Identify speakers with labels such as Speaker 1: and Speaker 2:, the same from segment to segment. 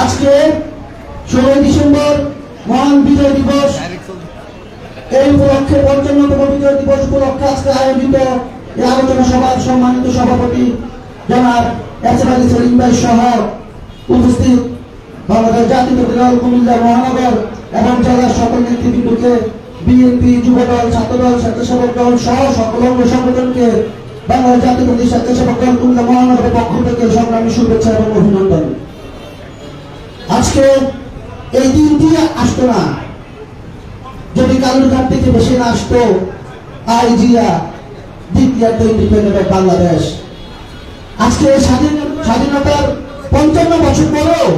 Speaker 1: আজকে ষোলোই ডিসেম্বর মহান বিজয় দিবস। এই উপলক্ষে পঞ্চান্নতম বিজয় দিবস উপলক্ষে আজকে আয়োজিত এই আলোচনা সভার সম্মানিত সভাপতি জনাব এসরাজি সলিম ভাই সহ উপস্থিত বাংলাদেশ জাতীয় দল কুমিল্লা মহানগর এবং জেলার সকল নেতৃবৃন্দকে বিএনপি যুব দল ছাত্র দল স্বেচ্ছাসেবক দল সহ সকল অঙ্গ সংগঠনকে বাংলাদেশ জাতীয় দল স্বেচ্ছাসেবক দল কুমিল্লা মহানগরের পক্ষ থেকে সংগ্রামী শুভেচ্ছা এবং অভিনন্দন। আজকে এই দিনটি আসতো না। যদি কালুরঘাট থেকে বেশি না আসতো, আইজিয়া দ্বিতীয় ইন্ডিপেন্ডেন্ট অফ বাংলাদেশ। আজকে স্বাধীন স্বাধীনতার পঞ্চান্ন বছর পরেও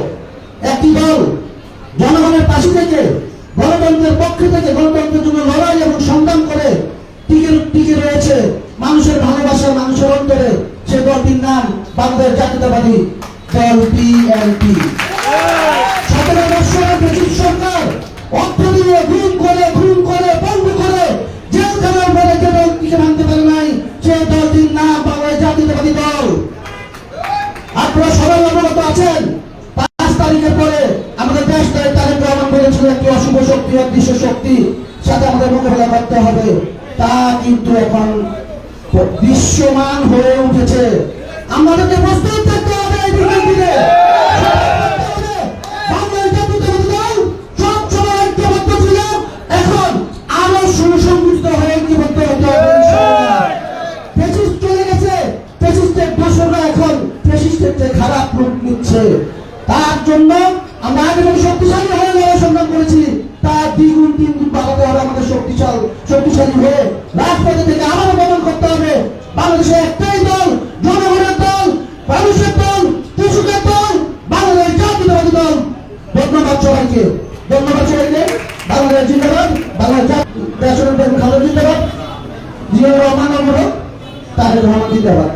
Speaker 1: একটি দল জনগণের পাশে থেকে, গণতন্ত্রের পক্ষে থেকে গণতন্ত্রের জন্য লড়াই এবং বাংলাদেশ জাতীয়তাবাদী দল বিএনপি সতেরো বছরের ব্রিটিশ সরকার অর্থ দিয়ে ঘুম করে করে, বন্ধ করে পরে যে পারে নাই, সে দলটির নাম বাংলাদেশ জাতীয়তাবাদী দল। আপনারা সবাই অবগত আছেন, পাঁচ তারিখের পরে আমাদের দেশ তারিখ রহমান বলেছিল একটি অশুভ শক্তি, অদৃশ্য শক্তি, সাথে আমাদের মোকাবেলা করতে হবে। তা কিন্তু এখন দৃশ্যমান হয়ে উঠেছে আমাদেরকে প্রস্তুত থাকতে হবে এই এখন খারাপ রূপ নিচ্ছে। তার জন্য আমরা আগে শক্তিশালী হয়ে লড়াই সংগ্রাম করেছি। তার দ্বিগুণ তিন গুণ বাড়াতে হবে আমাদের শক্তিশাল শক্তিশালী হয়ে রাজপথে থেকে আবারও বদল করতে হবে। বাংলাদেশে দল ধন্যবাদ সবাইকে। ধন্যবাদ সবাইকে। বাংলাদেশ জিন্দাবাদ। বাংলাদেশ জাতীয় খালেদ জিন্দাবাদ। জিয়া রহমান আমরা তারেক রহমান জিন্দাবাদ।